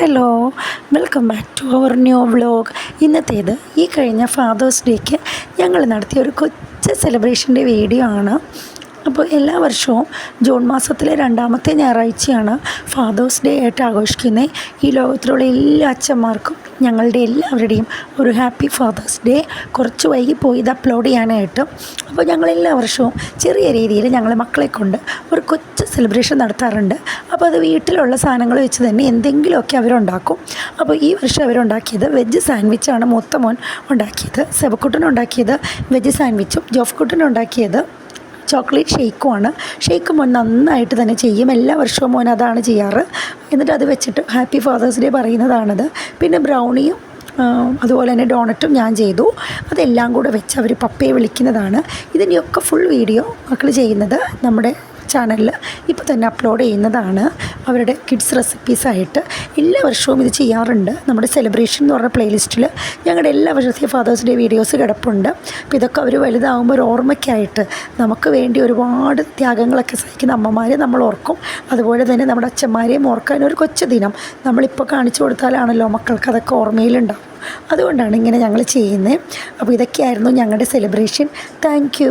Hello welcome back to our new vlog ഇന്നത്തേത് ഈ കഴിഞ്ഞ fathers ഡേക്ക് ഞങ്ങൾ നടത്തിയ ഒരു കൊച്ചു സെലിബ്രേഷന്റെ വീഡിയോ ആണ്. അപ്പോൾ എല്ലാ വർഷവും ജൂൺ മാസത്തിലെ രണ്ടാമത്തെ ഞായറാഴ്ചയാണ് ഫാദേഴ്സ് ഡേ ആയിട്ട് ആഘോഷിക്കുന്നത് ഈ ലോകത്തിലുള്ള എല്ലാ അച്ഛന്മാർക്കും ഞങ്ങളുടെ എല്ലാവരുടെയും ഒരു ഹാപ്പി ഫാദേഴ്സ് ഡേ കുറച്ച് വൈകി പോയി ഇത് അപ്ലോഡ് ചെയ്യാനായിട്ട്. അപ്പോൾ ഞങ്ങൾ എല്ലാ വർഷവും ചെറിയ രീതിയിൽ ഞങ്ങൾ മക്കളെ കൊണ്ട് ഒരു കൊച്ചു സെലിബ്രേഷൻ നടത്താറുണ്ട്. അപ്പോൾ അത് വീട്ടിലുള്ള സാധനങ്ങൾ വെച്ച് തന്നെ എന്തെങ്കിലുമൊക്കെ അവരുണ്ടാക്കും. അപ്പോൾ ഈ വർഷം അവരുണ്ടാക്കിയത് വെജ് സാൻഡ്വിച്ചാണ് മൂത്ത മോൻ ഉണ്ടാക്കിയത് സെബക്കുട്ടൻ ഉണ്ടാക്കിയത് വെജ് സാൻഡ്വിച്ചും ജോഫ്കുട്ടൻ ഉണ്ടാക്കിയത് ചോക്ലേറ്റ് ഷേക്കുമാണ് ഷേക്ക് മോൻ നന്നായിട്ട് തന്നെ ചെയ്യും. എല്ലാ വർഷവും മോൻ അതാണ് ചെയ്യാറ്. എന്നിട്ട് അത് വെച്ചിട്ട് ഹാപ്പി ഫാദേഴ്സ് ഡേ പറയുന്നതാണത്. പിന്നെ ബ്രൗണിയും അതുപോലെ തന്നെ ഡോണറ്റും ഞാൻ ചെയ്തു. അതെല്ലാം കൂടെ വെച്ച് അവർ പപ്പയെ വിളിക്കുന്നതാണ്. ഇതിന്റെയൊക്കെ ഫുൾ വീഡിയോ മക്കൾ ചെയ്യുന്നത് നമ്മുടെ ചാനലിൽ ഇപ്പോൾ തന്നെ അപ്ലോഡ് ചെയ്യുന്നതാണ്. അവരുടെ കിഡ്സ് റെസിപ്പീസായിട്ട് എല്ലാ വർഷവും ഇത് ചെയ്യാറുണ്ട്. നമ്മുടെ സെലിബ്രേഷൻ എന്ന് പറഞ്ഞ പ്ലേലിസ്റ്റിൽ ഞങ്ങളുടെ എല്ലാ വർഷത്തെയും ഫാദേഴ്സ് ഡേ വീഡിയോസ് കിടപ്പുണ്ട്. അപ്പോൾ ഇതൊക്കെ അവർ വലുതാകുമ്പോൾ ഒരു ഓർമ്മയ്ക്കായിട്ട് നമുക്ക് വേണ്ടി ഒരുപാട് ത്യാഗങ്ങളൊക്കെ സഹിക്കുന്ന അമ്മമാരെ നമ്മൾ ഓർക്കും. അതുപോലെ തന്നെ നമ്മുടെ അച്ഛന്മാരെയും ഓർക്കാൻ ഒരു കൊച്ചു ദിനം നമ്മളിപ്പോൾ കാണിച്ചു കൊടുത്താലാണല്ലോ മക്കൾക്ക് അതൊക്കെ ഓർമ്മയിലുണ്ടാവും അതുകൊണ്ടാണ് ഇങ്ങനെ ഞങ്ങൾ ചെയ്യുന്നത് അപ്പോൾ ഇതൊക്കെയായിരുന്നു ഞങ്ങളുടെ സെലിബ്രേഷൻ താങ്ക്